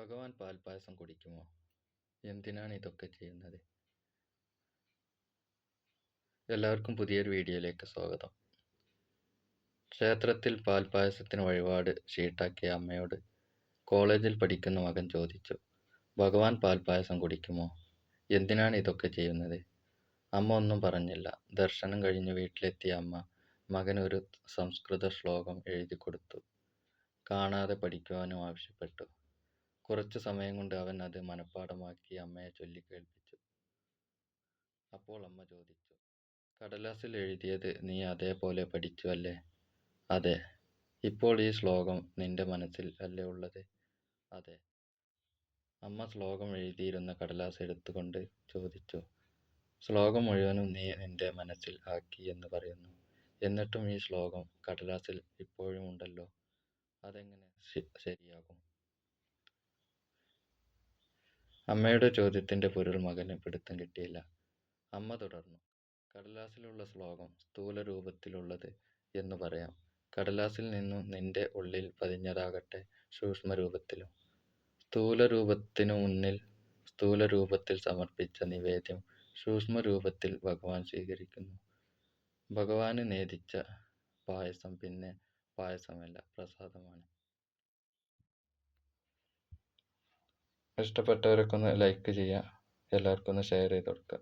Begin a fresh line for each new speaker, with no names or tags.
ഭഗവാൻ പാൽപ്പായസം കുടിക്കുമോ? എന്തിനാണ് ഇതൊക്കെ ചെയ്യുന്നത്? എല്ലാവർക്കും പുതിയൊരു വീഡിയോയിലേക്ക് സ്വാഗതം. ക്ഷേത്രത്തിൽ പാൽപ്പായസത്തിന് വഴിപാട് ഷീട്ടാക്കിയ അമ്മയോട് കോളേജിൽ പഠിക്കുന്ന മകൻ ചോദിച്ചു ഭഗവാൻ പാൽപ്പായസം കുടിക്കുമോ? എന്തിനാണ് ഇതൊക്കെ ചെയ്യുന്നത്? അമ്മ ഒന്നും പറഞ്ഞില്ല. ദർശനം കഴിഞ്ഞ് വീട്ടിലെത്തിയ അമ്മ മകൻ ഒരു സംസ്കൃത ശ്ലോകം എഴുതി കൊടുത്തു കാണാതെ പഠിക്കുവാനും ആവശ്യപ്പെട്ടു. കുറച്ചു സമയം കൊണ്ട് അവൻ അത് മനഃപ്പാഠമാക്കി അമ്മയെ ചൊല്ലിക്കേൾപ്പിച്ചു അപ്പോൾ അമ്മ ചോദിച്ചു കടലാസിൽ എഴുതിയത് നീ അതേപോലെ പഠിച്ചു അല്ലേ? അതെ. ഇപ്പോൾ ഈ ശ്ലോകം നിന്റെ മനസ്സിൽ അല്ലേ ഉള്ളത്? അതെ. അമ്മ ശ്ലോകം എഴുതിയിരുന്ന കടലാസ് എടുത്തുകൊണ്ട് ചോദിച്ചു ശ്ലോകം മുഴുവനും നീ നിന്റെ മനസ്സിൽ ആക്കി എന്ന് പറയുന്നു. എന്നിട്ടും ഈ ശ്ലോകം കടലാസിൽ ഇപ്പോഴും ഉണ്ടല്ലോ അതെങ്ങനെ ശരിയാകും അമ്മയുടെ ചോദ്യത്തിന്റെ പൊരുൾ മകന് പിടുത്തം കിട്ടിയില്ല. അമ്മ തുടർന്നു. കടലാസിലുള്ള ശ്ലോകം സ്ഥൂല രൂപത്തിലുള്ളത് എന്ന് പറയാം. കടലാസിൽ നിന്നും നിന്റെ ഉള്ളിൽ പതിഞ്ഞതാകട്ടെ സൂക്ഷ്മ രൂപത്തിലും സ്ഥൂല രൂപത്തിനു മുന്നിൽ സ്ഥൂല രൂപത്തിൽ സമർപ്പിച്ച നിവേദ്യം സൂക്ഷ്മ രൂപത്തിൽ ഭഗവാൻ സ്വീകരിക്കുന്നു. ഭഗവാന് നേദിച്ച പായസം പിന്നെ പായസമല്ല പ്രസാദമാണ്. ഇഷ്ടപ്പെട്ടവരൊക്കെ ഒന്ന് ലൈക്ക് ചെയ്യുക. എല്ലാവർക്കും ഒന്ന് ഷെയർ ചെയ്ത് കൊടുക്കുക.